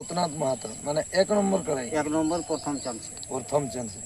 ভূতনাথ মাহাতো মানে এক নম্বর কড়াই এক নম্বর প্রথম চান্সে। প্রথম চান্সে।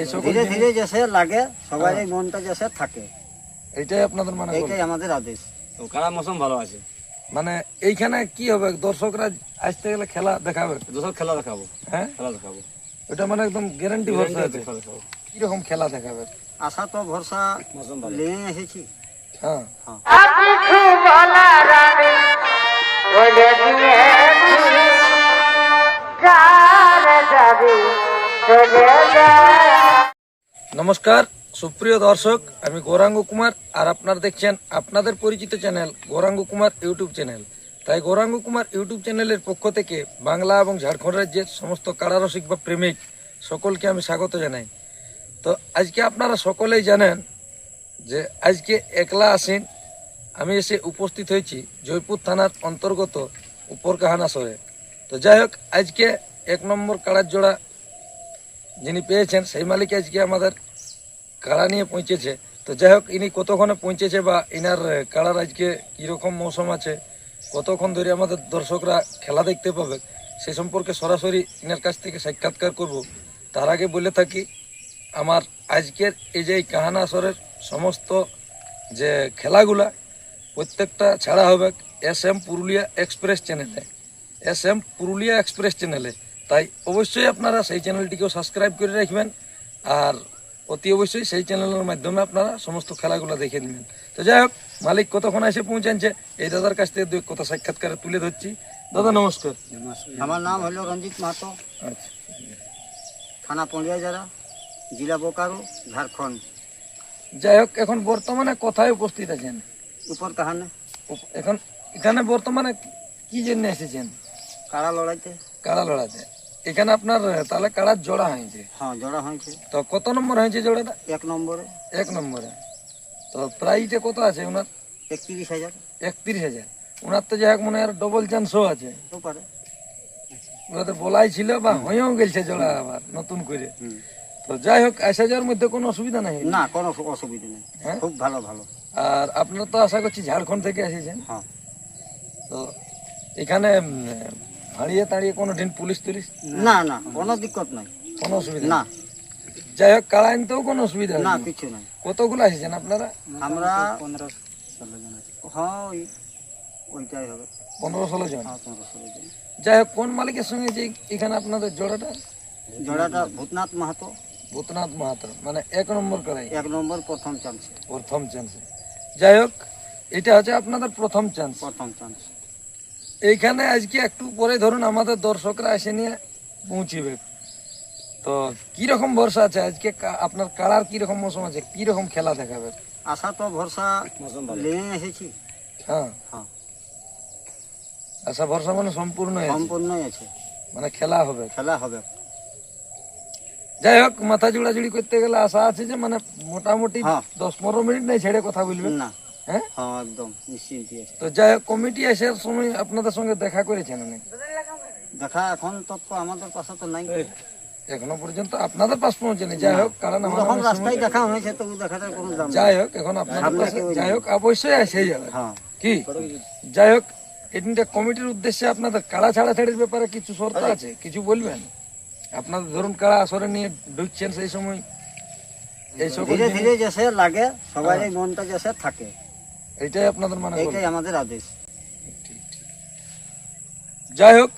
এই সকল ধীরে ধীরে যেসে লাগে সবাই মনটা যেসে থাকে। এইটাই আপনাদের মানে এইটাই আমাদের আদেশ। তো কারা মৌসুম ভালো আছে। মানে এইখানে কি হবে? দর্শকরা আসতে গেলে খেলা দেখাবে? দোসর খেলা দেখাবো। হ্যাঁ? খেলা দেখাবো। এটা মানে একদম গ্যারান্টি ভরসা আছে। কীরকম খেলা দেখাবে? আশা তো ভরসা মৌসুম ভালো। নিয়ে এসেছি। হ্যাঁ। নমস্কার, সুপ্রিয় দর্শক, আমি গৌরাঙ্গ কুমার, আর আপনারা দেখছেন আপনাদের পরিচিত channel Gouranga Kumar YouTube channel. তাই গৌরাঙ্গ কুমার ইউটিউব চ্যানেলের পক্ষ থেকে বাংলা এবং ঝাড়খণ্ড রাজ্যের সমস্ত কারারসিক বা প্রেমিক সকলকে আমি স্বাগত জানাই। তো আজকে আপনারা সকলেই জানেন যে আজকে একলা আসেন, আমি এসে উপস্থিত হয়েছি জয়পুর থানার অন্তর্গত উপরকাহানা শহরে। তো যাই হোক, আজকে এক নম্বর কাড়ার জোড়া যিনি পেয়েছেন সেই মালিক আজকে আমাদের কাড়া নিয়ে পৌঁছেছে। তো যাই হোক ইনি কতক্ষণে পৌঁছেছে বা আহ, কাড়ার আজকে কীরকম মৌসুম আছে কতক্ষণ ধরে আমাদের দর্শকরা খেলা দেখতে পাবে সে সম্পর্কে সরাসরি ইনার কাছ থেকে সাক্ষাৎকার করব। তার আগে বলে থাকি আমার আজকের এই যে কাহানা আসরের সমস্ত যে খেলাগুলা প্রত্যেকটা ছাড়া হবে এস এম পুরুলিয়া এক্সপ্রেস চ্যানেলে। এস এম পুরুলিয়া এক্সপ্রেস চ্যানেলে। তাই অবশ্যই আপনারা সেই চ্যানেলটিকেও সাবস্ক্রাইব করে রাখবেন। আর অতি অবশ্যই সেই চ্যানেলের মাধ্যমে আপনারা সমস্ত খেলাগুলো দেখে নেবেন। তো যাই হোক মালিক কতক্ষণ এসে পৌঁছাচ্ছে এই দাদার কাছ থেকে দু কথা সাক্ষাৎকারে তুলে ধরছি। দাদা নমস্কার। আমার নাম হলো রঞ্জিত মাহাতো। আচ্ছা। থানা পন্ডিয়া যারা জেলা বোকারো ঝাড়খণ্ড। যাই হোক এখন বর্তমানে কোথায় উপস্থিত আছেন? উপর কাহানে এখন এখানে বর্তমানে কি জন্য এসেছেন? কারা লড়াইতে? কারা লড়াতে এখানে আপনার তাহলে কাড়ার জোড়া হয়েছে? হ্যাঁ জোড়া হয়েছে। তো কত নম্বর হয়েছে জোড়াটা? এক নম্বরে। এক নম্বরে। তো প্রাইসটা কত আছে ওনার? একত্রিশ হাজার। একত্রিশ হাজার। ওনার তো যাই হোক মনে হয় আর ডবল চান্সও আছে। পারে ওদের বলাই ছিল বা হয়েও গেছে জোড়া আবার নতুন করে। তো যাই হোক আসা যাওয়ার মধ্যে কোনো অসুবিধা নাই? না কোনো অসুবিধা নেই। হ্যাঁ? খুব ভালো ভালো। আর আপনারা তো আশা করছি ঝাড়খণ্ড থেকে এসেছেন। হ্যাঁ। তো এখানে হারিয়ে তাড়িয়ে কোনো দিন পুলিশ টুলিশ না না কোনো দিক্কত নাই। কোনো অসুবিধা না। যাই হোক কাড়া আনতেও কোনো অসুবিধা না কিছু নাই। কতগুলো এসেছেন আপনারা? আমরা পনেরো ষোলো জন হ্যাঁ ওইটাই হবে। পনেরো ষোলো জন? হ্যাঁ পনেরো ষোলো জন। যাই হোক কোন মালিকের সঙ্গে যে এখানে আপনাদের জোড়াটা? জোড়াটা ভূতনাথ মাহাতো। ভূতনাথ মাহাতো মানে এক নম্বর করাই এক নম্বর প্রথম চান্সে। প্রথম চান্সে। যাই হোক এটা হচ্ছে আপনাদের প্রথম চান্স। প্রথম চান্স। এইখানে আজকে একটু পরে ধরুন আমাদের দর্শকরা এসে নিয়ে পৌঁছিবে। তো কি রকম ভরসা আছে? আজকে আপনার কাড়ার কি রকম মৌসুম আছে? কি রকম খেলা দেখাবে? আশা তো ভরসা নিয়ে এসেছি। হ্যাঁ। হ্যাঁ। আশা ভরসা মানে সম্পূর্ণ আছে? সম্পূর্ণই আছে। মানে খেলা হবে? খেলা হবে। যাই হোক মাথা জোড়াজুড়ি করতে গেলে আশা আছে যে মানে মোটামুটি হ্যাঁ। দশ পনেরো মিনিট নেই ছেড়ে কথা বলবেন না। হ্যাঁ? হ্যাঁ একদম নিশ্চিন্তি আছে। তো যাই কমিটি আসার সময় আপনাদের সঙ্গে দেখা করেছেন দেখা এখন আমাদের পাশে তো নাই। এখনও পর্যন্ত আপনাদের পাশ পৌঁছেনি। যাই হোক কারণ আমার রাস্তায় দেখা হয়েছে দেখাটার কোনো দাম যাই হোক এখন আপনাদের পাশে যাই হোক অবশ্যই যাবে হ্যাঁ। কি? যাই হোক এটা কমিটির উদ্দেশ্যে আপনাদের কাড়া ছাড়া ছাড়ির ব্যাপারে কিছু শর্ত আছে? কিছু বলবেন? আপনাদের ধরুন কাড়া আসরে নিয়ে ঢুকছেন সেই সময়। ধীরে ধীরে যেসে লাগে সবাই মনটা যেসে থাকে। এইটাই আপনাদের মানে বল। এইটাই আমাদের আদেশ। যাই হোক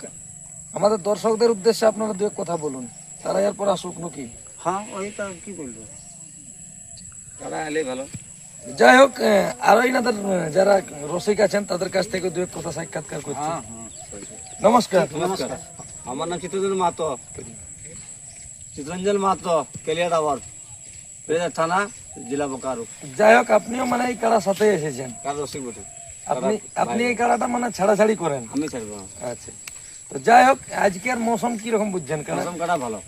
আমাদের দর্শকদের উদ্দেশ্যে আপনারা দু এক কথা বলুন। তারা এরপর আসুক নাকি? হ্যাঁ ওইটা কি বলব? কারা এলেই ভালো। যাই হোক আরও এনাদের আহ, যারা রসিক আছেন তাদের কাছ থেকে দু এক কথা সাক্ষাৎকার করছি। নমস্কার। নমস্কার। আমার নাম চিত্তরঞ্জন মাহাতো। চিত্তরঞ্জন মাহাতো কেলিয়া টাওয়ার পেরিয়া থানা জেলা বোকারো যাই হোক আপনিও মানে এই সাথে এসেছেন। কার রসিক বটে। আপনি আপনি এই মানে ছাড়াছাড়ি করেন। আমি ছাড়বো আচ্ছা। তো যাই হোক আজকের মৌসুম কীরকম বুঝছেন মৌসুম কাটা ভালো?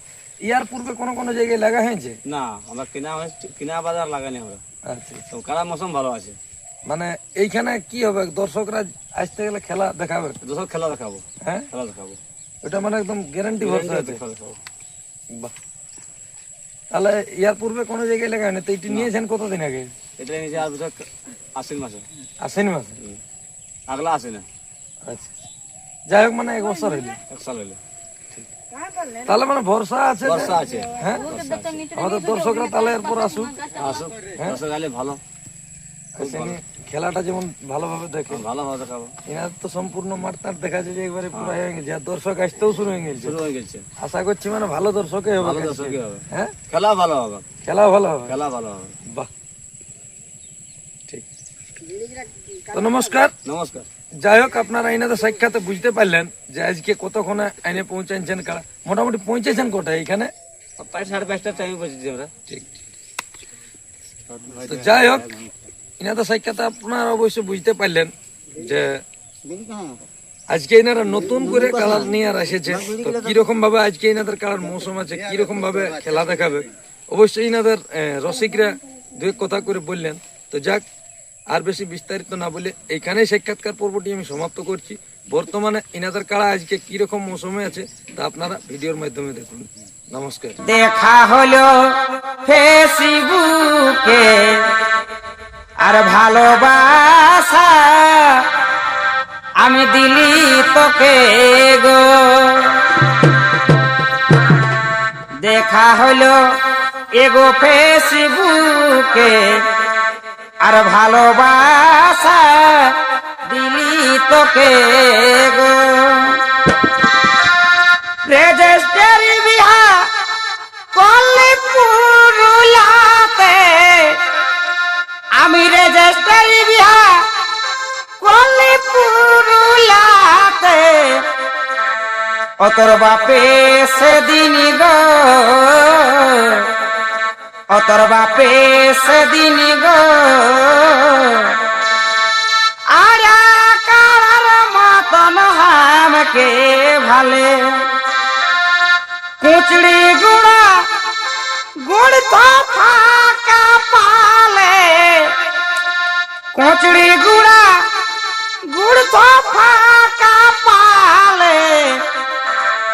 ইয়ার পূর্বে কোনো কোনো জায়গায় লাগা হয়েছে? না আমরা কিনা কিনা বাজার লাগানি আমরা। আচ্ছা তো কারা মৌসুম ভালো আছে। মানে এইখানে কি হবে? দর্শকরা আসতে গেলে খেলা দেখাবে? দোসর খেলা দেখাবো। হ্যাঁ? খেলা দেখাবো। ওটা মানে একদম গ্যারান্টি ভরসা আছে। বাহ। তাহলে ইয়ার পূর্বে কোনো জায়গায় লেখা হয়নি। তো এটি নিয়েছেন কতদিন আগে? এটা নিয়েছে আজ আশ্বিন মাসে। আশ্বিন মাসে? আগলা আসে না আচ্ছা। যাই হোক মানে এক বছর হইল। এক সাল হইল। তাহলে মানে ভরসা আছে ভরসা আছে। হ্যাঁ? আমাদের দর্শকরা তাহলে এরপর আসুক। আসুক। হ্যাঁ? ভালো। খেলাটা যেমন ভালোভাবে দেখে। ভালো ভাবে দেখাবো। এনার তো সম্পূর্ণ মাঠটার দেখা যায় যে একবারে পুরো হয়ে গেছে। আর দর্শক আসতেও শুরু হয়ে গেছে। শুরু হয়ে গেছে। আশা করছি মানে ভালো দর্শকই হবে ভালো দর্শকই হবে। হ্যাঁ? খেলা ভালো হবে। খেলাও ভালো হবে। খেলা ভালো হবে। বাহ। ঠিক। তো নমস্কার। নমস্কার। যাই হোক আপনারা এনাদের সাক্ষাতে বুঝতে পারলেন যে আজকে কতক্ষণে আইনে পৌঁছাচ্ছেন কারা। মোটামুটি পৌঁছেছেন কোথায় এখানে? প্রায় সাড়ে পাঁচটা টাইম বসেছি আমরা। ঠিক। তো যাই হোক এনাদের সাক্ষাতে আপনারা অবশ্যই বুঝতে পারলেন যে আজকে এনারা নতুন করে কালার নিয়ে আর এসেছে। তো কীরকম ভাবে আজকে এনাদের কালার মৌসুম আছে কীরকম ভাবে খেলা দেখাবে? অবশ্যই এনাদের রসিকরা দু কথা করে বললেন। তো যাক, আর বেশি বিস্তারিত না বলে এইখানেই সাক্ষাৎকার পর্বটি আমি সমাপ্ত করছি। বর্তমানে এনাদের কাড়া আজকে কীরকম মৌসুমে আছে, তা আপনারা ভিডিওর মাধ্যমে দেখুন। নমস্কার। দেখা হলো ফেসবুকে। আর ভালোবাসা আমি দিলি তোকে গো। দেখা হলো এগো ফেসবুকে, আর ভালোবাসা দিলি তোকে গো। রেজিস্টারি অতর বাপে সেদিন গো অতর বাপে সেদিন গো। আর কারার মতন হামকে ভালে, কুচড়ি গুড়া, গুড় তো ফাঁকা পালে। কুচড়ি গুড়া, গুড় তো ফাঁকা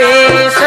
পেশ